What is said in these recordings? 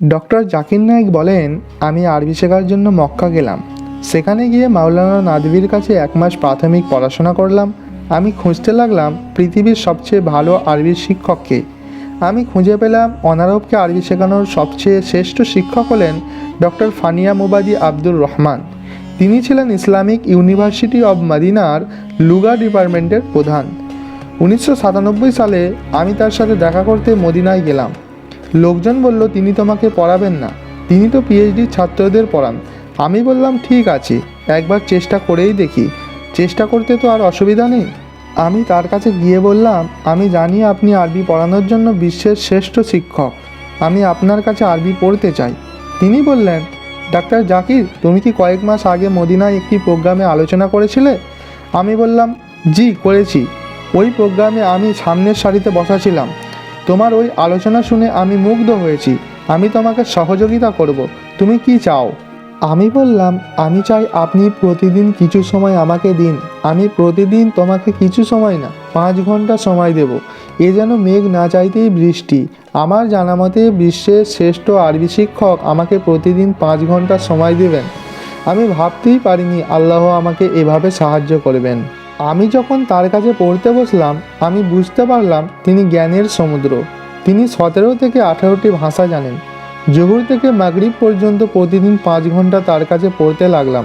Doctor Zakir Naik বলেন, আমি আরবি শেখার জন্য মক্কা গেলাম। সেখানে গিয়ে মাওলানা নাদবির কাছে এক মাস প্রাথমিক পড়াশোনা করলাম। আমি খুঁজতে লাগলাম পৃথিবীর সবচেয়ে ভালো আরবি শিক্ষককে। আমি খুঁজে পেলাম অনারবকে আরবি শেখানোর সবচেয়ে শ্রেষ্ঠ শিক্ষক হলেন ডক্টর ফানিয়া মুবাদি আব্দুর রহমান। তিনি ছিলেন ইসলামিক ইউনিভার্সিটি অব মাদিনার লুগা ডিপার্টমেন্টের প্রধান। উনিশশো সাতানব্বই সালে আমি তার সাথে দেখা করতে মদিনায় গেলাম। লোকজন বলল, তিনি তোমাকে পড়াবেন না। তিনি তো পিএইচডি ছাত্রদের পড়ান। আমি বললাম, ঠিক আছে, একবার চেষ্টা করেই দেখি। চেষ্টা করতে তো আর অসুবিধা নেই। আমি তার কাছে গিয়ে বললাম, আমি জানি আপনি আরবি পড়ানোর জন্য বিশ্বের শ্রেষ্ঠ শিক্ষক। আমি আপনার কাছে আরবি পড়তে চাই। তিনি বললেন, ডাক্তার জাকির, তুমি কি কয়েক মাস আগে মদিনায় একটি প্রোগ্রামে আলোচনা করেছিলে? আমি বললাম, জি, করেছি। ওই প্রোগ্রামে আমি সামনের সারিতে বসা ছিলাম। তোমার ওই আলোচনা শুনে আমি মুগ্ধ হয়েছি। আমি তোমাকে সহযোগিতা করব। তুমি কি চাও? আমি বললাম, আমি চাই আপনি প্রতিদিন কিছু সময় আমাকে দিন। আমি প্রতিদিন তোমাকে কিছু সময় না, পাঁচ ঘণ্টা সময় দেব। এ যেন মেঘ না চাইতেই বৃষ্টি। আমার জানা মতে বিশ্বের শ্রেষ্ঠ আরবি শিক্ষক আমাকে প্রতিদিন পাঁচ ঘণ্টা সময় দেবেন। আমি ভাবতেই পারিনি আল্লাহ আমাকে এভাবে সাহায্য করবেন। আমি যখন তার কাছে পড়তে বসলাম, আমি বুঝতে পারলাম তিনি জ্ঞানের সমুদ্র। তিনি সতেরো থেকে আঠারোটি ভাষা জানেন। জহুর থেকে মাগরিব পর্যন্ত প্রতিদিন পাঁচ ঘণ্টা তার কাছে পড়তে লাগলাম।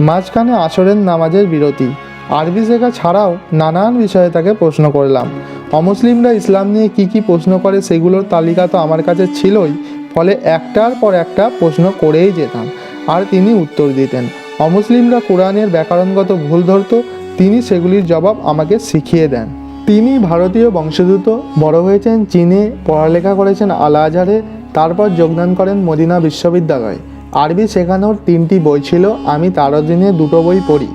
মাঝখানে আসরের নামাজের বিরতি। আরবি শেখা ছাড়াও নানান বিষয়ে তাকে প্রশ্ন করলাম। অমুসলিমরা ইসলাম নিয়ে কি কি প্রশ্ন করে সেগুলোর তালিকা তো আমার কাছে ছিলই, ফলে একটার পর একটা প্রশ্ন করেই যেতাম। আর তিনি উত্তর দিতেন। অমুসলিমরা কোরআনের ব্যাকরণগত ভুল ধরতো তিনি সেগুলির জবাব আমাকে শিখিয়ে দেন। তিনি ভারতীয় বংশোদ্ভূত, বড় হয়েছেন চীনে, পড়ালেখা করেছেন আল আজহারে তারপর যোগদান করেন মদিনা বিশ্ববিদ্যালয়ে। আরবি শেখানোর তিনটি বই ছিল, আমি তার অধীনে দুটো বই পড়ি।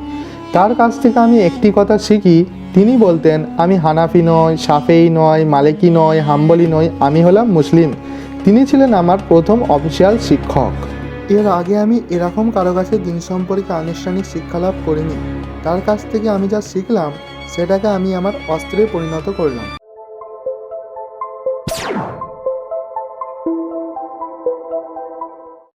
তার কাছ থেকে আমি একটি কথা শিখি, তিনি বলতেন, আমি হানাফি নয় সাফেই নয় মালিকি নয় হাম্বলি নয় আমি হলাম মুসলিম। তিনি ছিলেন আমার প্রথম অফিসিয়াল শিক্ষক। এর আগে আমি এরকম কারও কাছে দিন সম্পর্কে আনুষ্ঠানিক শিক্ষা লাভ করিনি। তার কাছ থেকে আমি যা শিখলাম সেটাকে আমি আমার অস্ত্রে পরিণত করলাম।